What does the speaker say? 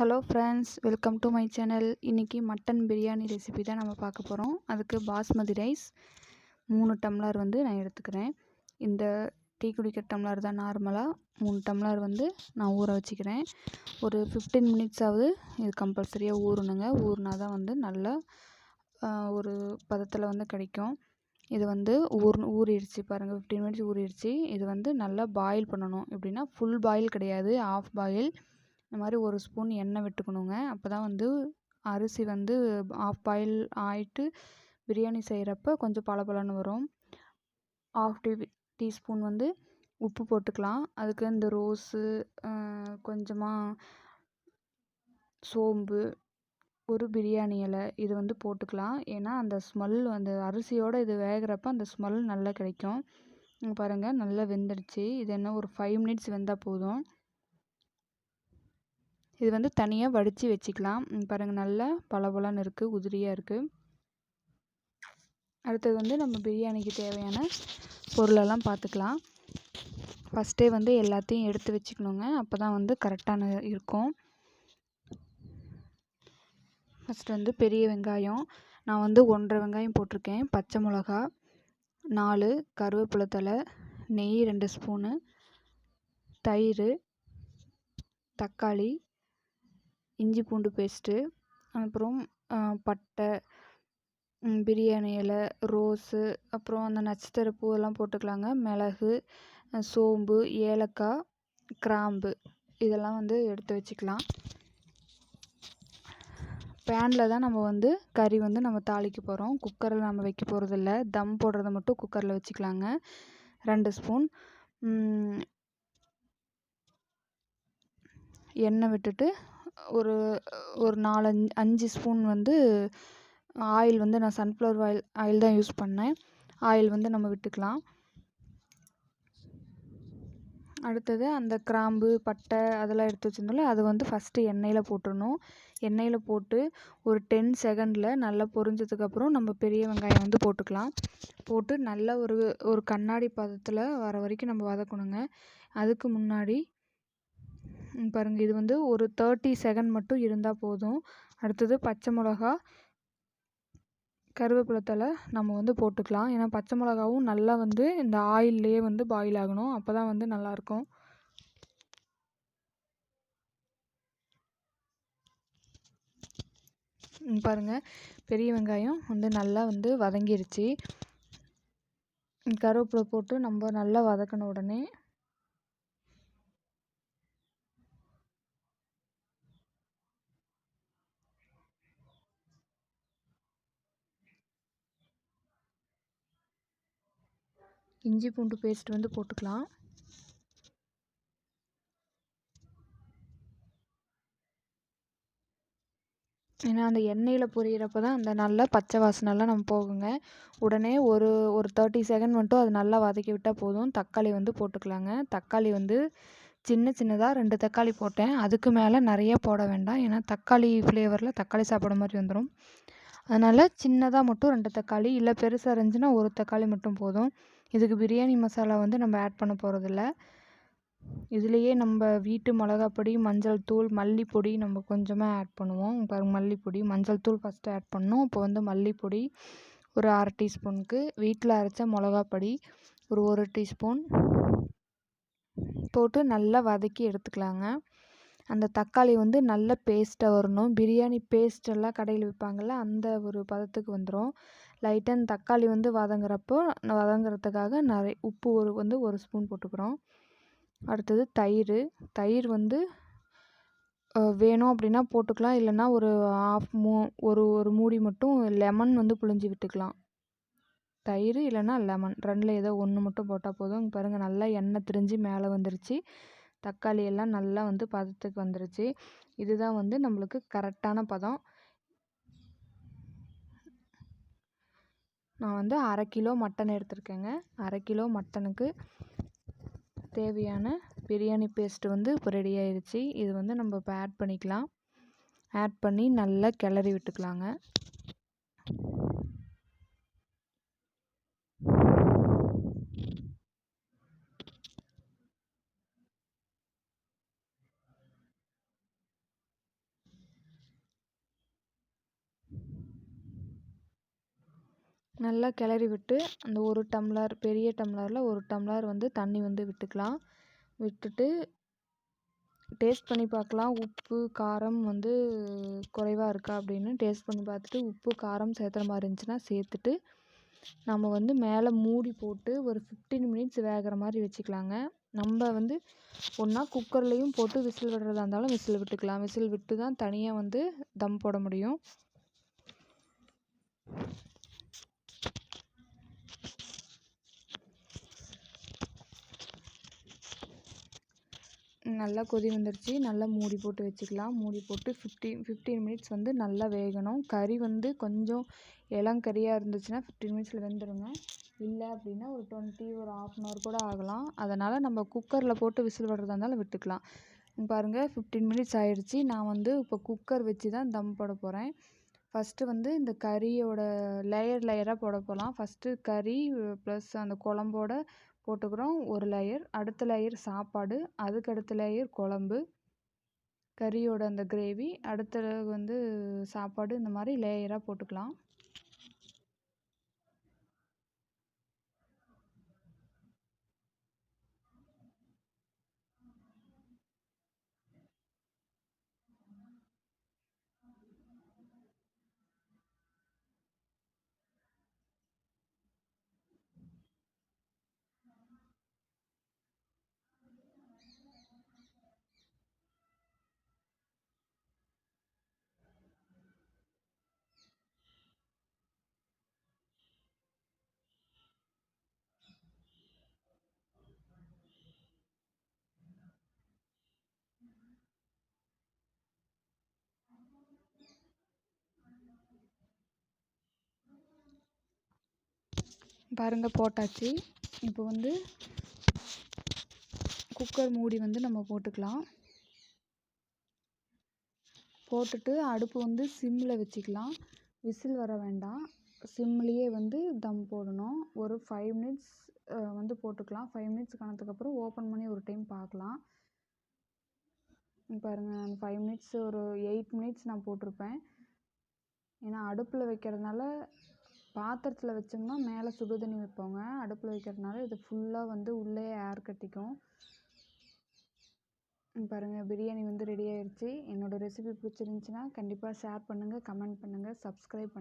Hello friends welcome to my channel. இன்றைக்கி mutton biryani recipe தான் நம்ம பார்க்க போகிறோம் அதுக்கு பாஸ்மதி ரைஸ் மூணு டம்ளர் வந்து நான் எடுத்துக்கிறேன். இந்த டீ குடிக்கிற டம்ளர் தான் நார்மலாக மூணு டம்ளர் வந்து நான் ஊற வச்சுக்கிறேன். ஒரு ஃபிஃப்டீன் மினிட்ஸாவது இது கம்பல்சரியாக ஊறணுங்க. ஊறினா தான் வந்து நல்லா ஒரு பதத்தில் வந்து கிடைக்கும். இது வந்து ஊர் ஊறிடுச்சு பாருங்கள் ஃபிஃப்டீன் மினிட்ஸ் ஊறிடுச்சு. இது வந்து நல்லா பாயில் பண்ணணும். எப்படின்னா ஃபுல் பாயில் கிடையாது. ஆஃப் பாயில் இந்த மாதிரி ஒரு ஸ்பூன் எண்ணெய் விட்டுக்கணுங்க. அப்போ தான் வந்து அரிசி வந்து ஆஃப் பாயில் ஆகிட்டு பிரியாணி செய்கிறப்ப கொஞ்சம் பளபளன்னு வரும். ஆஃப் டீ டீஸ்பூன் வந்து உப்பு போட்டுக்கலாம். அதுக்கு இந்த ரோஸு கொஞ்சமாக சோம்பு ஒரு பிரியாணி இலை இது வந்து போட்டுக்கலாம். ஏன்னா அந்த ஸ்மெல் அந்த அரிசியோடு இது வேகிறப்ப அந்த ஸ்மெல் நல்லா கிடைக்கும். பாருங்கள் நல்லா வெந்துடுச்சு. இது என்ன ஒரு ஃபைவ் மினிட்ஸ் வெந்தால் போதும். இது வந்து தனியாக வடித்து வச்சுக்கலாம். பாருங்கள் நல்லா பளபளன்னு இருக்குது உதிரியாக இருக்குது அடுத்தது வந்து நம்ம பிரியாணிக்கு தேவையான பொருளெல்லாம் பார்த்துக்கலாம் ஃபஸ்ட்டே வந்து எல்லாத்தையும் எடுத்து வச்சுக்கணுங்க. அப்போ தான் வந்து கரெக்டான இருக்கும். ஃபஸ்ட்டு வந்து பெரிய வெங்காயம். நான் வந்து ஒன்றரை வெங்காயம் போட்டிருக்கேன். பச்சை மிளகா நாலு கருவேப்பிலை தலை நெய் ரெண்டு ஸ்பூனு தயிர் தக்காளி இஞ்சி பூண்டு பேஸ்ட்டு அப்புறம் பட்டை பிரியாணி இலை ரோஸு அப்புறம் அந்த நட்சத்திர பூவெல்லாம் போட்டுக்கலாங்க. மிளகு சோம்பு ஏலக்காய் கிராம்பு இதெல்லாம் வந்து எடுத்து வச்சுக்கலாம். பேனில் தான் நம்ம வந்து கறி வந்து நம்ம தாளிக்க போகிறோம் குக்கரில் நம்ம வைக்க போகிறதில்ல தம் போடுறத மட்டும் குக்கரில் வச்சுக்கலாங்க. ரெண்டு ஸ்பூன் எண்ணெய் விட்டுட்டு ஒரு ஒரு நாலஞ்சு அஞ்சு ஸ்பூன் வந்து ஆயில் வந்து நான் சன்ஃப்ளவர் ஆயில் ஆயில் தான் யூஸ் பண்ணேன். ஆயில் வந்து நம்ம விட்டுக்கலாம். அடுத்தது அந்த கிராம்பு பட்டை அதெல்லாம் எடுத்து வச்சுருந்தோம்ல அது வந்து ஃபஸ்ட்டு எண்ணெயில் போட்டுடணும் எண்ணெயில் போட்டு ஒரு டென் செகண்டில் நல்லா பொரிஞ்சதுக்கப்புறம் நம்ம பெரிய வெங்காயம் வந்து போட்டுக்கலாம். போட்டு நல்லா ஒரு ஒரு கண்ணாடி பதத்தில் வர வரைக்கும் நம்ம வதக்கணுங்க. அதுக்கு முன்னாடி பாருங்கள் இது வந்து ஒரு தேர்ட்டி செகண்ட் மட்டும் இருந்தால் போதும். அடுத்தது பச்சை மிளகா. கருவேப்பிலை தலை நம்ம வந்து போட்டுக்கலாம். ஏன்னா பச்சை மிளகாவும் நல்லா வந்து இந்த ஆயில்லையே வந்து பாயில் ஆகணும். அப்போ தான் வந்து நல்லாயிருக்கும். பாருங்கள் பெரிய வெங்காயம் வந்து நல்லா வந்து வதங்கிருச்சு. கருவேப்பிலை போட்டு நம்ம நல்லா வதக்கின உடனே இஞ்சி பூண்டு பேஸ்ட் வந்து போட்டுக்கலாம். ஏன்னா அந்த எண்ணெயில் பொரியிறப்ப தான் அந்த நல்ல பச்சை வாசனைலாம் நம்ம போகுங்க. உடனே ஒரு ஒரு தேர்ட்டி செகண்ட் மட்டும் அது நல்லா வதக்கி விட்டால் போதும். தக்காளி வந்து போட்டுக்கலாங்க. தக்காளி வந்து சின்ன சின்னதாக ரெண்டு தக்காளி போட்டேன். அதுக்கு மேலே நிறைய போட வேண்டாம். ஏன்னா தக்காளி ஃப்ளேவரில் தக்காளி சாப்பிட மாதிரி வந்துடும் அதனால் சின்னதாக மட்டும் ரெண்டு தக்காளி இல்லை பெருசாக இருந்துச்சுன்னா ஒரு தக்காளி மட்டும் போதும். இதுக்கு பிரியாணி மசாலா வந்து நம்ம ஆட் பண்ண போகிறதில்ல இதுலேயே நம்ம வீட்டு மிளகாப்பொடி மஞ்சள் தூள் மல்லிப்பொடி நம்ம கொஞ்சமாக ஆட் பண்ணுவோம். பாருங்கள் மல்லிப்பொடி மஞ்சள் தூள் ஃபஸ்ட்டு ஆட் பண்ணோம். இப்போ வந்து மல்லிப்பொடி ஒரு அரை டீஸ்பூனுக்கு வீட்டில் அரைச்ச மிளகாப்பொடி ஒரு ஒரு டீஸ்பூன் போட்டு நல்லா வதக்கி எடுத்துக்கலாங்க. அந்த தக்காளி வந்து நல்ல பேஸ்ட்டாக வரணும். பிரியாணி பேஸ்டெல்லாம் கடையில் விற்பாங்கள்ல அந்த ஒரு பதத்துக்கு வந்துடும் லைட்டாக அந்த தக்காளி வந்து வதங்குறப்போ வதங்குறதுக்காக நிறைய உப்பு ஒரு வந்து ஒரு ஸ்பூன் போட்டுக்கிறோம். அடுத்தது தயிர். தயிர் வந்து வேணும் அப்படின்னா போட்டுக்கலாம். இல்லைன்னா ஒரு ஆஃப் மூ ஒரு ஒரு மூடி மட்டும் லெமன் வந்து புழிஞ்சு விட்டுக்கலாம். தயிர் இல்லைன்னா லெமன் ரெண்டில் ஏதோ ஒன்று மட்டும் போட்டால் போதும். பாருங்கள் நல்லா எண்ணெய் திரிஞ்சு மேலே வந்துருச்சு. தக்காளி எல்லாம் நல்லா வந்து பதத்துக்கு வந்துருச்சு. இதுதான் வந்து நம்மளுக்கு கரெக்டான பதம். நான் வந்து அரை கிலோ மட்டன் எடுத்திருக்கேங்க. அரை கிலோ மட்டனுக்கு தேவையான பிரியாணி பேஸ்ட்டு வந்து இப்போ ரெடி ஆயிடுச்சு இது வந்து நம்ம இப்போ ஆட் பண்ணிக்கலாம். ஆட் பண்ணி நல்லா கிளறி விட்டுக்கலாங்க. நல்லா கிளறி விட்டு அந்த ஒரு டம்ளர் பெரிய டம்ளரில் ஒரு டம்ளர் வந்து தண்ணி வந்து விட்டுக்கலாம். விட்டுட்டு டேஸ்ட் பண்ணி பார்க்கலாம். உப்பு காரம் வந்து குறைவாக இருக்கா அப்படின்னு டேஸ்ட் பண்ணி பார்த்துட்டு உப்பு காரம் சேர்த்துற மாதிரி இருந்துச்சுன்னா சேர்த்துட்டு நம்ம வந்து மேலே மூடி போட்டு ஒரு ஃபிஃப்டீன் மினிட்ஸ் வேகிற மாதிரி வச்சுக்கலாங்க. நம்ம வந்து ஒன்றா குக்கர்லேயும் போட்டு விசில் விடுறதா இருந்தாலும் விசில் விட்டுக்கலாம். விசில் விட்டு தான் தனியாக வந்து தம் போட முடியும். நல்லா கொதி வந்துருச்சு. நல்லா மூடி போட்டு வச்சுக்கலாம். மூடி போட்டு ஃபிஃப்டீன் ஃபிஃப்டீன் மினிட்ஸ் வந்து நல்லா வேகணும். கறி வந்து கொஞ்சம் இளங்கறியாக இருந்துச்சுன்னா ஃபிஃப்டீன் மினிட்ஸில் வெந்துடுங்க இல்லை அப்படின்னா ஒரு டுவெண்ட்டி ஒரு ஆஃப் அன் ஹவர் கூட ஆகலாம். அதனால் நம்ம குக்கரில் போட்டு விசில் விடுறதா இருந்தாலும் விட்டுக்கலாம். பாருங்கள் ஃபிஃப்டீன் மினிட்ஸ் ஆயிடுச்சு நான் வந்து இப்போ குக்கர் வச்சு தான் தம் போட போகிறேன் ஃபஸ்ட்டு வந்து இந்த கறியோட லேயர் லேயராக போட போகலாம் ஃபஸ்ட்டு கறி ப்ளஸ் அந்த குழம்போட போட்டுக்கிறோம். ஒரு லேயர் அடுத்த லேயர் சாப்பாடு அதுக்கு அடுத்த லேயர் குழம்பு கறியோட அந்த கிரேவி அடுத்த வந்து சாப்பாடு இந்த மாதிரி லேயராக போட்டுக்கலாம். பாருங்கள் போட்டாச்சு. இப்போ வந்து குக்கர் மூடி வந்து நம்ம போட்டுக்கலாம். போட்டுட்டு அடுப்பு வந்து சிம்மில் வச்சுக்கலாம். விசில் வர வேண்டாம். சிம்லேயே வந்து தம் போடணும். ஒரு ஃபைவ் மினிட்ஸ் வந்து போட்டுக்கலாம். ஃபைவ் மினிட்ஸ் கணத்துக்கப்புறம் ஓப்பன் பண்ணி ஒரு டைம் பார்க்கலாம். பாருங்கள் நான் ஃபைவ் மினிட்ஸ் ஒரு எயிட் மினிட்ஸ் நான் போட்டிருப்பேன். ஏன்னா அடுப்பில் வைக்கிறதுனால பாத்திரத்தில் வச்சோம்னா மேலே சுடு தண்ணி வைப்போங்க. அடுப்பில் வைக்கிறதுனால இது ஃபுல்லாக வந்து உள்ளே ஏர் கட்டிக்கும். பாருங்கள் பிரியாணி வந்து ரெடி ஆயிடுச்சு என்னோடய ரெசிபி பிடிச்சிருந்துச்சின்னா கண்டிப்பாக ஷேர் பண்ணுங்கள் கமெண்ட் பண்ணுங்கள் சப்ஸ்கிரைப் பண்ணுங்கள்